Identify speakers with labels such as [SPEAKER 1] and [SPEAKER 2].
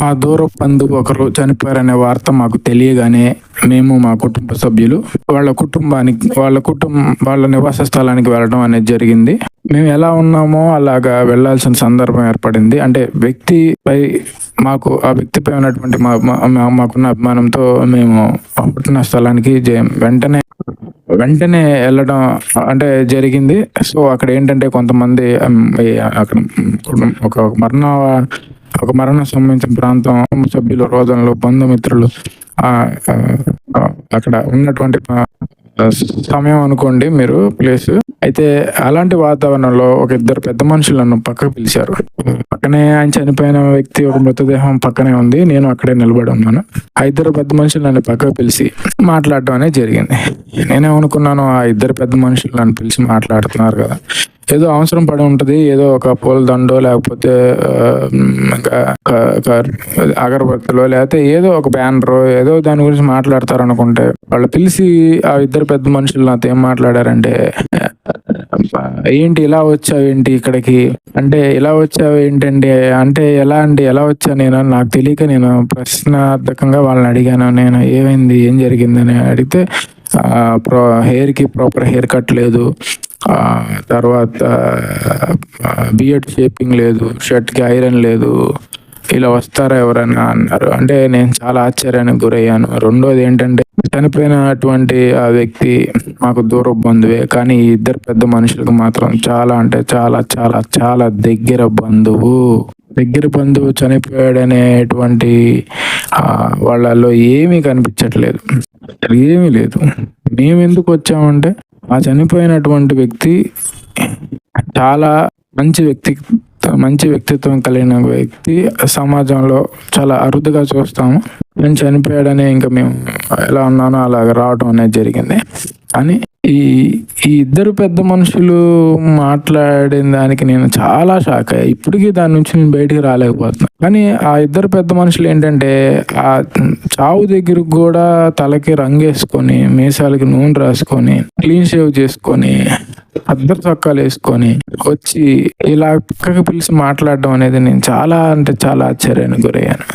[SPEAKER 1] మా దూర బంధువు ఒకరు చనిపోయారనే వార్త మాకు తెలియగానే మేము మా కుటుంబ సభ్యులు వాళ్ళ కుటుంబానికి వాళ్ళ కుటుంబం వాళ్ళ నివాస స్థలానికి వెళ్ళడం అనేది జరిగింది. మేము ఎలా ఉన్నామో అలాగా వెళ్ళాల్సిన సందర్భం ఏర్పడింది. అంటే వ్యక్తిపై మాకు ఆ వ్యక్తిపై ఉన్నటువంటి మా మా- మాకున్న అభిమానంతో మేము పుట్టిన స్థలానికి జే- వెంటనే వెంటనే వెళ్ళడం అంటే జరిగింది. సో అక్కడ ఏంటంటే కొంతమంది అక్కడ ఒక ఒక మరణ ఒక మరణం సంబంధించిన ప్రాంతం సభ్యులు రోజుల్లో బంధుమిత్రులు ఆ, అక్కడ ఉన్నటువంటి సమయం అనుకోండి మీరు ప్లేస్. అయితే అలాంటి వాతావరణంలో ఒక ఇద్దరు పెద్ద మనుషులను నన్ను పక్కకు పిలిచారు. పక్కనే ఆయన చనిపోయిన వ్యక్తి ఒక మృతదేహం పక్కనే ఉంది. నేను అక్కడే నిలబడి ఉన్నాను. ఆ ఇద్దరు పెద్ద మనుషులు నన్ను పక్కకు పిలిచి మాట్లాడటం అనేది జరిగింది. నేనేమనుకున్నాను ఆ ఇద్దరు పెద్ద మనుషులు నన్ను పిలిచి మాట్లాడుతున్నారు కదా. ఏదో అవసరం పడి ఉంటది ఏదో ఒక పూల దండో లేకపోతే ఇంకా అగరబత్తులో లేకపోతే ఏదో ఒక బ్యానర్ ఏదో దాని గురించి మాట్లాడతారు అనుకుంటే వాళ్ళు పిలిచి ఆ ఇద్దరు పెద్ద మనుషులు నాతో ఏం మాట్లాడారంటే ఏంటి ఇలా వచ్చావు ఏంటి ఇక్కడికి? అంటే ఇలా వచ్చావు ఏంటండి? అంటే ఎలా అండి? ఎలా వచ్చా నేను? నాకు తెలియక నేను ప్రశ్నార్థకంగా వాళ్ళని అడిగాను. నేను ఏమైంది? ఏం జరిగిందని అడిగితే ప్రో హెయిర్కి ప్రాపర్ హెయిర్ కట్ లేదు. తర్వాత బియర్డ్ షేపింగ్ లేదు షర్ట్కి ఐరన్ లేదు ఇలా వస్తారా ఎవరైనా అన్నారు. అంటే నేను చాలా ఆశ్చర్యానికి గురయ్యాను. రెండోది ఏంటంటే చనిపోయినటువంటి ఆ వ్యక్తి మాకు దూర బంధువే కానీ ఈ ఇద్దరు పెద్ద మనుషులకు మాత్రం చాలా అంటే చాలా చాలా చాలా దగ్గర బంధువు. దగ్గర బంధువు చనిపోయాడనేటువంటి ఆ, వాళ్ళలో ఏమీ కనిపించట్లేదు. ఏమీ లేదు. మేము ఎందుకు వచ్చామంటే ఆ చనిపోయినటువంటి వ్యక్తి చాలా మంచి వ్యక్తి మంచి వ్యక్తిత్వం కలిగిన వ్యక్తి. సమాజంలో చాలా అరుదుగా చూస్తాము. నేను చనిపోయాడని ఇంకా మేము ఎలా ఉన్నానో అలాగ రావడం అనేది జరిగింది. అని ఈ ఈ ఇద్దరు పెద్ద మనుషులు మాట్లాడిన దానికి నేను చాలా షాక్ అయ్యా. ఇప్పటికీ దాని నుంచి నేను బయటికి రాలేకపోతున్నాను కానీ ఆ ఇద్దరు పెద్ద మనుషులు ఏంటంటే ఆ చావు దగ్గరకు కూడా తలకి రంగేసుకొని మీసాలకి నూనె రాసుకొని క్లీన్ షేవ్ చేసుకొని అద్దరు చొక్కాలు వేసుకొని వచ్చి ఇలా పక్కకి పిలిచి మాట్లాడడం అనేది నేను చాలా అంటే చాలా ఆశ్చర్యానికి గురయ్యాను.